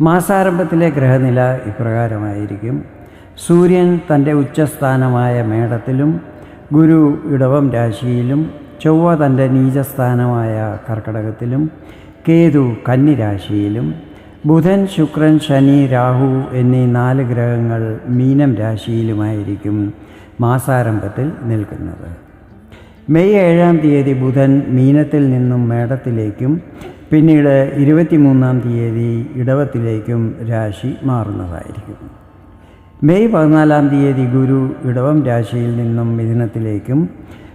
മാസാരംഭത്തിലെ ഗ്രഹനില ഇപ്രകാരമായിരിക്കും. സൂര്യൻ തന്റെ ഉച്ചസ്ഥാനമായ മേടത്തിലും ഗുരു ഇടവം രാശിയിലും ചൊവ്വ തന്റെ നീചസ്ഥാനമായ കർക്കടകത്തിലും കേതു കന്നിരാശിയിലും ബുധൻ ശുക്രൻ ശനി രാഹു എന്നീ നാല് ഗ്രഹങ്ങൾ മീനം രാശിയിലുമായിരിക്കും മാസാരംഭത്തിൽ നിൽക്കുന്നത്. മെയ് ഏഴാം തീയതി ബുധൻ മീനത്തിൽ നിന്നും മേടത്തിലേക്കും പിന്നീട് ഇരുപത്തിമൂന്നാം തീയതി ഇടവത്തിലേക്കും രാശി മാറുന്നതായിരിക്കും. മെയ് പതിനാലാം തീയതി ഗുരു ഇടവം രാശിയിൽ നിന്നും മിഥുനത്തിലേക്കും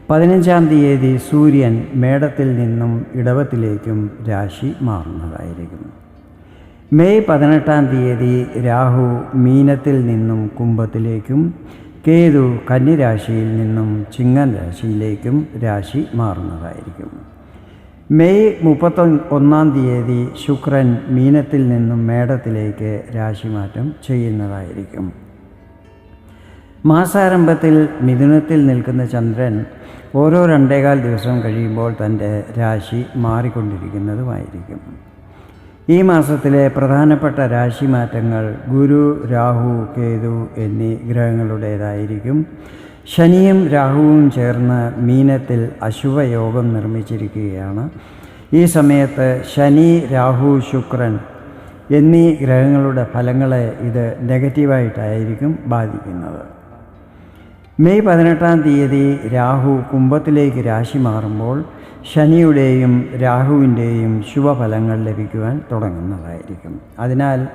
പതിനഞ്ചാം തീയതി സൂര്യൻ മേടത്തിൽ നിന്നും ഇടവത്തിലേക്കും രാശി മാറുന്നതായിരിക്കും. മെയ് പതിനെട്ടാം തീയതി രാഹു മീനത്തിൽ നിന്നും കുംഭത്തിലേക്കും കേതു കന്നിരാശിയിൽ നിന്നും ചിങ്ങൻ രാശിയിലേക്കും രാശി മാറുന്നതായിരിക്കും. മെയ് മുപ്പത്തി ഒന്നാം തീയതി ശുക്രൻ മീനത്തിൽ നിന്നും മേടത്തിലേക്ക് രാശിമാറ്റം ചെയ്യുന്നതായിരിക്കും. മാസാരംഭത്തിൽ മിഥുനത്തിൽ നിൽക്കുന്ന ചന്ദ്രൻ ഓരോ രണ്ടേകാൽ ദിവസം കഴിയുമ്പോൾ തന്റെ രാശി മാറിക്കൊണ്ടിരിക്കുന്നതുമായിരിക്കും. ഈ മാസത്തിലെ പ്രധാനപ്പെട്ട രാശിമാറ്റങ്ങൾ ഗുരു രാഹു കേതു എന്നീ ഗ്രഹങ്ങളുടേതായിരിക്കും. ശനിയും രാഹുവും ചേർന്ന് മീനത്തിൽ അശുഭയോഗം നിർമ്മിച്ചിരിക്കുകയാണ്. ഈ സമയത്ത് ശനി രാഹു ശുക്രൻ എന്നീ ഗ്രഹങ്ങളുടെ ഫലങ്ങളെ ഇത് നെഗറ്റീവായിട്ടായിരിക്കും ബാധിക്കുന്നത്. മെയ് പതിനെട്ടാം തീയതി രാഹു കുംഭത്തിലേക്ക് രാശി മാറുമ്പോൾ ശനിയുടെയും രാഹുവിന്റെയും ശുഭഫലങ്ങൾ ലഭിക്കുവാൻ തുടങ്ങുന്നതായിരിക്കും. അതിനാൽ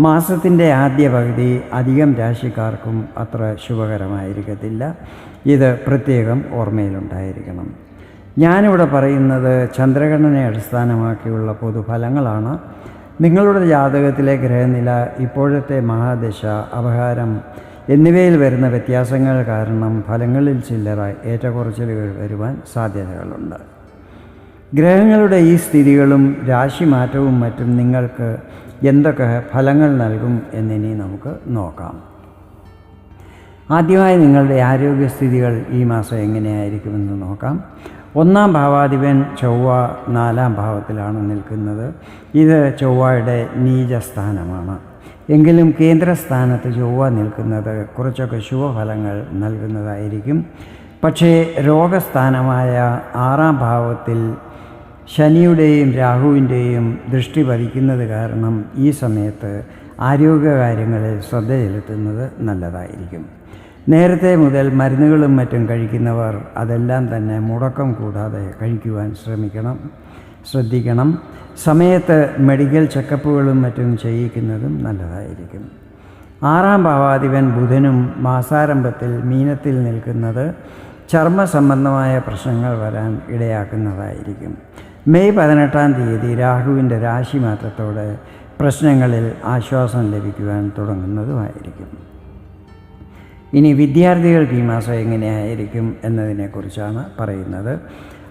മാസത്തിന്റെ ആദ്യ പകുതി അധികം രാശിക്കാർക്കും അത്ര ശുഭകരമായിരിക്കത്തില്ല. ഇത് പ്രത്യേകം ഓർമ്മയിലുണ്ടായിരിക്കണം. ഞാനിവിടെ പറയുന്നത് ചന്ദ്രഗണനെ അടിസ്ഥാനമാക്കിയുള്ള പൊതുഫലങ്ങളാണ്. നിങ്ങളുടെ ജാതകത്തിലെ ഗ്രഹനില ഇപ്പോഴത്തെ മഹാദശ അപഹാരം എന്നിവയിൽ വരുന്ന വ്യത്യാസങ്ങൾ കാരണം ഫലങ്ങളിൽ ചില്ലറ ഏറ്റക്കുറച്ചിലുകൾ വരുവാൻ സാധ്യതകളുണ്ട്. ഗ്രഹങ്ങളുടെ ഈ സ്ഥിതികളും രാശിമാറ്റവും മറ്റും നിങ്ങൾക്ക് എന്തൊക്കെ ഫലങ്ങൾ നൽകും എന്നിനി നമുക്ക് നോക്കാം. ആദ്യമായി നിങ്ങളുടെ ആരോഗ്യസ്ഥിതികൾ ഈ മാസം എങ്ങനെയായിരിക്കുമെന്ന് നോക്കാം. ഒന്നാം ഭാവാധിപൻ ചൊവ്വ നാലാം ഭാവത്തിലാണ് നിൽക്കുന്നത്. ഇത് ചൊവ്വയുടെ നീചസ്ഥാനമാണ്. എങ്കിലും കേന്ദ്രസ്ഥാനത്ത് ചൊവ്വ നിൽക്കുന്നത് കുറച്ചൊക്കെ ശുഭഫലങ്ങൾ നൽകുന്നതായിരിക്കും. പക്ഷേ രോഗസ്ഥാനമായ ആറാം ഭാവത്തിൽ ശനിയുടെയും രാഹുവിന്റെയും ദൃഷ്ടി പതിക്കുന്നത് കാരണം ഈ സമയത്ത് ആരോഗ്യകാര്യങ്ങളിൽ ശ്രദ്ധ ചെലുത്തുന്നത് നല്ലതായിരിക്കും. നേരത്തെ മുതൽ മരുന്നുകളും മറ്റും കഴിക്കുന്നവർ അതെല്ലാം തന്നെ മുടക്കം കൂടാതെ കഴിക്കുവാൻ ശ്രമിക്കണം. ശ്രദ്ധിക്കണം. സമയത്ത് മെഡിക്കൽ ചെക്കപ്പുകളും മറ്റും ചെയ്യിക്കുന്നതും നല്ലതായിരിക്കും. ആറാം ഭാവാധിപൻ ബുധനും മാസാരംഭത്തിൽ മീനത്തിൽ നിൽക്കുന്നത് ചർമ്മ സംബന്ധമായ പ്രശ്നങ്ങൾ വരാൻ ഇടയാക്കുന്നതായിരിക്കും. മെയ് പതിനെട്ടാം തീയതി രാഹുവിന്റെ രാശിമാറ്റത്തോടെ പ്രശ്നങ്ങളിൽ ആശ്വാസം ലഭിക്കുവാൻ തുടങ്ങുന്നതുമായിരിക്കും. ഇനി വിദ്യാർത്ഥികൾക്ക് ഈ മാസം എങ്ങനെയായിരിക്കും എന്നതിനെക്കുറിച്ചാണ് പറയുന്നത്.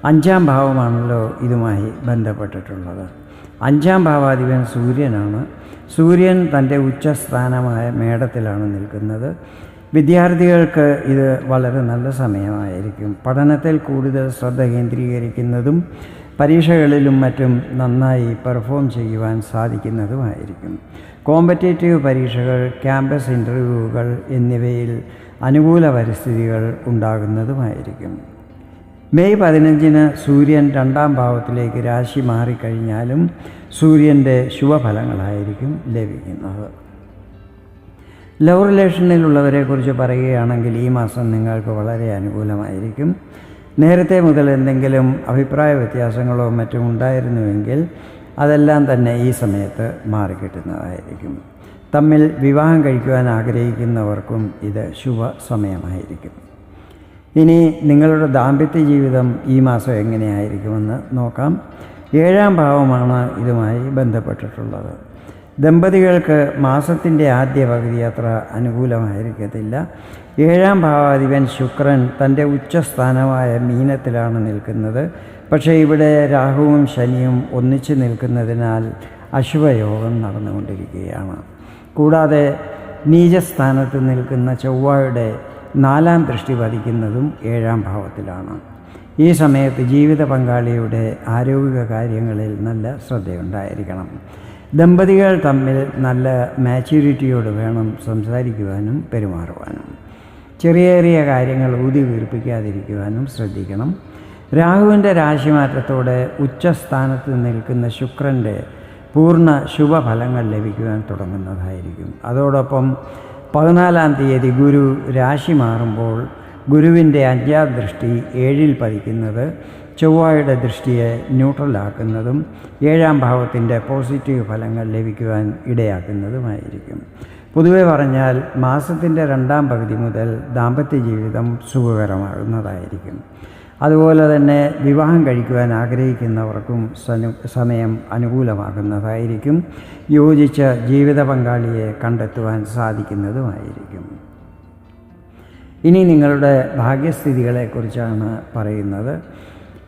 അഞ്ചാം ഭാവമാണല്ലോ ഇതുമായി ബന്ധപ്പെട്ടിട്ടുള്ളത്. അഞ്ചാം ഭാവാധിപൻ സൂര്യനാണ്. സൂര്യൻ തന്റെ ഉച്ചസ്ഥാനമായ മേടത്തിലാണ് നിൽക്കുന്നത്. വിദ്യാർത്ഥികൾക്ക് ഇത് വളരെ നല്ല സമയമായിരിക്കും. പഠനത്തിൽ കൂടുതൽ ശ്രദ്ധ കേന്ദ്രീകരിക്കുന്നതും പരീക്ഷകളിലും മറ്റും നന്നായി പെർഫോം ചെയ്യുവാൻ സാധിക്കുന്നതുമായിരിക്കും. കോമ്പറ്റേറ്റീവ് പരീക്ഷകൾ ക്യാമ്പസ് ഇന്റർവ്യൂകൾ എന്നിവയിൽ അനുകൂല പരിസ്ഥിതികൾ ഉണ്ടാകുന്നതുമായിരിക്കും. മെയ് പതിനഞ്ചിന് സൂര്യൻ രണ്ടാം ഭാവത്തിലേക്ക് രാശി മാറിക്കഴിഞ്ഞാലും സൂര്യന്റെ ശുഭഫലങ്ങളായിരിക്കും ലഭിക്കുന്നത്. ലവ് റിലേഷനിലുള്ളവരെക്കുറിച്ച് പറയുകയാണെങ്കിൽ ഈ മാസം നിങ്ങൾക്ക് വളരെ അനുകൂലമായിരിക്കും. നേരത്തെ മുതൽ എന്തെങ്കിലും അഭിപ്രായ വ്യത്യാസങ്ങളോ മറ്റും ഉണ്ടായിരുന്നുവെങ്കിൽ അതെല്ലാം തന്നെ ഈ സമയത്ത് മാറിക്കിട്ടുന്നതായിരിക്കും. തമ്മിൽ വിവാഹം കഴിക്കുവാൻ ആഗ്രഹിക്കുന്നവർക്കും ഇത് ശുഭ സമയമായിരിക്കും ഇനി നിങ്ങളുടെ ദാമ്പത്യ ജീവിതം ഈ മാസം എങ്ങനെയായിരിക്കുമെന്ന് നോക്കാം. ഏഴാം ഭാവമാണ് ഇതുമായി ബന്ധപ്പെട്ടിട്ടുള്ളത്. ദമ്പതികൾക്ക് മാസത്തിന്റെ ആദ്യ പകുതി അത്ര അനുകൂലമായിരിക്കത്തില്ല. ഏഴാം ഭാവാധിപൻ ശുക്രൻ തന്റെ ഉച്ചസ്ഥാനമായ മീനത്തിലാണ് നിൽക്കുന്നത്. പക്ഷേ ഇവിടെ രാഹുവും ശനിയും ഒന്നിച്ചു നിൽക്കുന്നതിനാൽ അശുഭയോഗം നടന്നുകൊണ്ടിരിക്കുകയാണ്. കൂടാതെ നീചസ്ഥാനത്ത് നിൽക്കുന്ന ചൊവ്വയുടെ നാലാം ദൃഷ്ടി പതിക്കുന്നതും ഏഴാം ഭാവത്തിലാണ്. ഈ സമയത്ത് ജീവിത പങ്കാളിയുടെ ആരോഗ്യ കാര്യങ്ങളിൽ നല്ല ശ്രദ്ധയുണ്ടായിരിക്കണം. ദമ്പതികൾ തമ്മിൽ നല്ല മാച്യൂരിറ്റിയോട് വേണം സംസാരിക്കുവാനും പെരുമാറുവാനും. ചെറിയ ചെറിയ കാര്യങ്ങൾ ഊതി വീർപ്പിക്കാതിരിക്കുവാനും ശ്രദ്ധിക്കണം. രാഹുവിന്റെ രാശിമാറ്റത്തോടെ ഉച്ചസ്ഥാനത്ത് നിൽക്കുന്ന ശുക്രന്റെ പൂർണ ശുഭഫലങ്ങൾ ലഭിക്കുവാൻ തുടങ്ങുന്നതായിരിക്കും. അതോടൊപ്പം പതിനാലാം തീയതി ഗുരു രാശി മാറുമ്പോൾ ഗുരുവിന്റെ അഞ്ചാം ദൃഷ്ടി ഏഴിൽ പതിക്കുന്നത് ചൊവ്വയുടെ ദൃഷ്ടിയെ ന്യൂട്രലാക്കുന്നതും ഏഴാം ഭാവത്തിന്റെ പോസിറ്റീവ് ഫലങ്ങൾ ലഭിക്കുവാൻ ഇടയാക്കുന്നതുമായിരിക്കും. പൊതുവെ പറഞ്ഞാൽ മാസത്തിന്റെ രണ്ടാം പകുതി മുതൽ ദാമ്പത്യ ജീവിതം സുഖകരമാകുന്നതായിരിക്കും. അതുപോലെ തന്നെ വിവാഹം കഴിക്കുവാൻ ആഗ്രഹിക്കുന്നവർക്കും സമയം അനുകൂലമാകുന്നതായിരിക്കും. യോജിച്ച ജീവിത പങ്കാളിയെ കണ്ടെത്തുവാൻ സാധിക്കുന്നതുമായിരിക്കും. ഇനി നിങ്ങളുടെ ഭാഗ്യസ്ഥിതികളെക്കുറിച്ചാണ് പറയുന്നത്.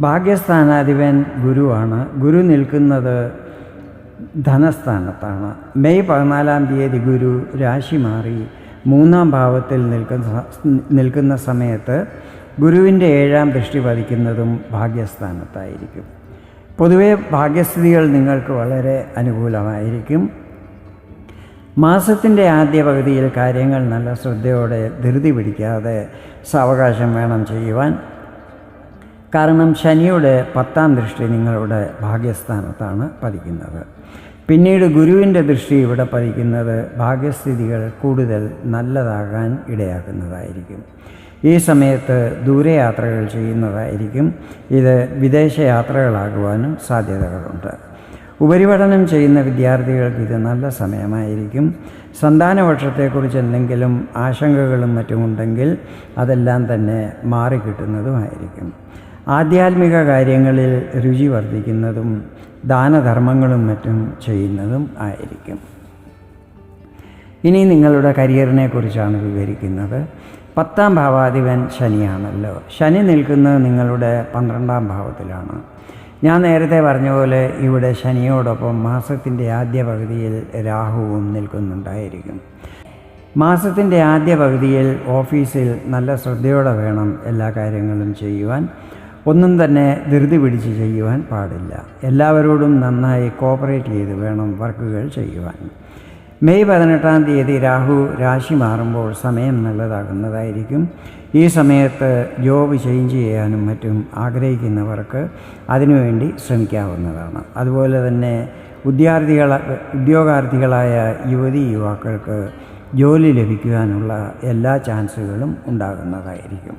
ഭാഗ്യസ്ഥാനാധിപൻ ഗുരുവാണ്. ഗുരു നിൽക്കുന്നത് ധനസ്ഥാനത്താണ്. മെയ് പതിനാലാം തീയതി ഗുരു രാശി മാറി മൂന്നാം ഭാവത്തിൽ നിൽക്കുന്ന നിൽക്കുന്ന സമയത്ത് ഗുരുവിന്റെ ഏഴാം ദൃഷ്ടി പതിക്കുന്നതും ഭാഗ്യസ്ഥാനത്തായിരിക്കും. പൊതുവെ ഭാഗ്യസ്ഥിതികൾ നിങ്ങൾക്ക് വളരെ അനുകൂലമായിരിക്കും. മാസത്തിന്റെ ആദ്യ പകുതിയിൽ കാര്യങ്ങൾ നല്ല ശ്രദ്ധയോടെ ധൃതി പിടിക്കാതെ സാവകാശം വേണം ചെയ്യുവാൻ. കാരണം ശനിയുടെ പത്താം ദൃഷ്ടി നിങ്ങളുടെ ഭാഗ്യസ്ഥാനത്താണ് പതിക്കുന്നത്. പിന്നീട് ഗുരുവിന്റെ ദൃഷ്ടി ഇവിടെ പതിക്കുന്നത് ഭാഗ്യസ്ഥിതികൾ കൂടുതൽ നല്ലതാകാൻ ഇടയാക്കുന്നതായിരിക്കും. ഈ സമയത്ത് ദൂരയാത്രകൾ ചെയ്യുന്നതായിരിക്കും. ഇത് വിദേശ യാത്രകളാകുവാനും സാധ്യതകളുണ്ട്. ഉപരിപഠനം ചെയ്യുന്ന വിദ്യാർത്ഥികൾക്ക് ഇത് നല്ല സമയമായിരിക്കും. സന്താനപക്ഷത്തെക്കുറിച്ച് എന്തെങ്കിലും ആശങ്കകളും മറ്റുമുണ്ടെങ്കിൽ അതെല്ലാം തന്നെ മാറിക്കിട്ടുന്നതുമായിരിക്കും. ആധ്യാത്മിക കാര്യങ്ങളിൽ രുചി വർദ്ധിക്കുന്നതും ദാനധർമ്മങ്ങളും മറ്റും ചെയ്യുന്നതും ആയിരിക്കും. ഇനി നിങ്ങളുടെ കരിയറിനെ കുറിച്ചാണ് വിവരിക്കുന്നത്. പത്താം ഭാവാധിപൻ ശനിയാണല്ലോ. ശനി നിൽക്കുന്നത് നിങ്ങളുടെ പന്ത്രണ്ടാം ഭാവത്തിലാണ്. ഞാൻ നേരത്തെ പറഞ്ഞ പോലെ ഇവിടെ ശനിയോടൊപ്പം മാസത്തിന്റെ ആദ്യ പകുതിയിൽ രാഹുവും നിൽക്കുന്നുണ്ടായിരിക്കും. മാസത്തിന്റെ ആദ്യ പകുതിയിൽ ഓഫീസിൽ നല്ല ശ്രദ്ധയോടെ വേണം എല്ലാ കാര്യങ്ങളും ചെയ്യുവാൻ. ഒന്നും തന്നെ ധൃതി പിടിച്ച് ചെയ്യുവാൻ പാടില്ല. എല്ലാവരോടും നന്നായി കോപ്പറേറ്റ് ചെയ്ത് വേണം വർക്കുകൾ ചെയ്യുവാൻ. മെയ് പതിനെട്ടാം തീയതി രാഹു രാശി മാറുമ്പോൾ സമയം നല്ലതാകുന്നതായിരിക്കും. ഈ സമയത്ത് ജോബ് ചേഞ്ച് ചെയ്യാനും മറ്റും ആഗ്രഹിക്കുന്നവർക്ക് അതിനുവേണ്ടി ശ്രമിക്കാവുന്നതാണ്. അതുപോലെ തന്നെ ഉദ്യാർത്ഥികൾ ഉദ്യോഗാർത്ഥികളായ യുവതി യുവാക്കൾക്ക് ജോലി ലഭിക്കുവാനുള്ള എല്ലാ ചാൻസുകളും ഉണ്ടാകുന്നതായിരിക്കും.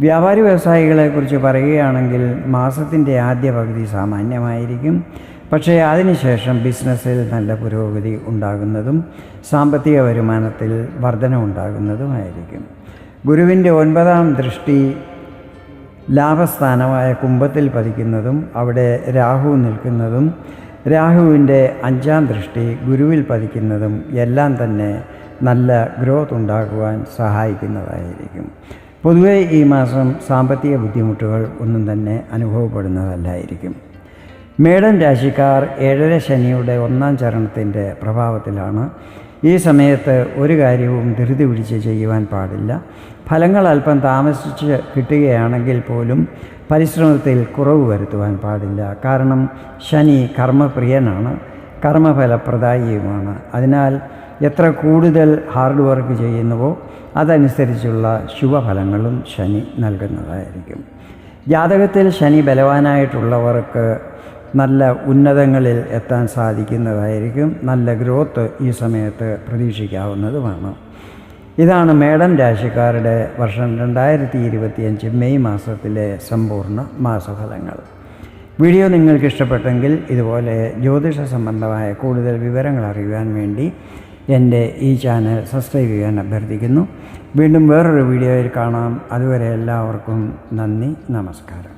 വ്യാപാരി വ്യവസായികളെക്കുറിച്ച് പറയുകയാണെങ്കിൽ മാസത്തിന്റെ ആദ്യ പകുതി സാമാന്യമായിരിക്കും. പക്ഷേ അതിനുശേഷം ബിസിനസ്സിൽ നല്ല പുരോഗതി ഉണ്ടാകുന്നതും സാമ്പത്തിക വരുമാനത്തിൽ വർധന ഉണ്ടാകുന്നതുമായിരിക്കും ഗുരുവിന്റെ ഒൻപതാം ദൃഷ്ടി ലാഭസ്ഥാനമായ കുംഭത്തിൽ പതിക്കുന്നതും അവിടെ രാഹു നിൽക്കുന്നതും രാഹുവിന്റെ അഞ്ചാം ദൃഷ്ടി ഗുരുവിൽ പതിക്കുന്നതും എല്ലാം തന്നെ നല്ല ഗ്രോത്ത് ഉണ്ടാകുവാൻ സഹായിക്കുന്നതായിരിക്കും. പൊതുവേ ഈ മാസം സാമ്പത്തിക ബുദ്ധിമുട്ടുകൾ ഒന്നും തന്നെ അനുഭവപ്പെടുന്നതല്ലായിരിക്കും. മേടൻ രാശിക്കാർ ഏഴര ശനിയുടെ ഒന്നാം ചരണത്തിന്റെ പ്രഭാവത്തിലാണ്. ഈ സമയത്ത് ഒരു കാര്യവും ധൃതി പിടിച്ച് ചെയ്യുവാൻ പാടില്ല. ഫലങ്ങൾ അല്പം താമസിച്ച് കിട്ടുകയാണെങ്കിൽ പോലും പരിശ്രമത്തിൽ കുറവ് വരുത്തുവാൻ പാടില്ല. കാരണം ശനി കർമ്മപ്രിയനാണ്. കർമ്മഫലപ്രദായിയുമാണ്. അതിനാൽ എത്ര കൂടുതൽ ഹാർഡ് വർക്ക് ചെയ്യുന്നുവോ അതനുസരിച്ചുള്ള ശുഭഫലങ്ങളും ശനി നൽകുന്നതായിരിക്കും. ജാതകത്തിൽ ശനി ബലവാനായിട്ടുള്ളവർക്ക് നല്ല ഉന്നതങ്ങളിൽ എത്താൻ സാധിക്കുന്നതായിരിക്കും. നല്ല ഗ്രോത്ത് ഈ സമയത്ത് പ്രതീക്ഷിക്കാവുന്നതുമാണ്. ഇതാണ് മേടം രാശിക്കാരുടെ വർഷം രണ്ടായിരത്തി ഇരുപത്തിയഞ്ച് മെയ് മാസത്തിലെ സമ്പൂർണ മാസഫലങ്ങൾ. വീഡിയോ നിങ്ങൾക്ക് ഇഷ്ടപ്പെട്ടെങ്കിൽ ഇതുപോലെ ജ്യോതിഷ സംബന്ധമായ കൂടുതൽ വിവരങ്ങൾ അറിയുവാൻ വേണ്ടി എന്റെ ഈ ചാനൽ സബ്സ്ക്രൈബ് ചെയ്യാൻ അഭ്യർത്ഥിക്കുന്നു. വീണ്ടും വേറൊരു വീഡിയോയിൽ കാണാം. അതുവരെ എല്ലാവർക്കും നന്ദി നമസ്കാരം.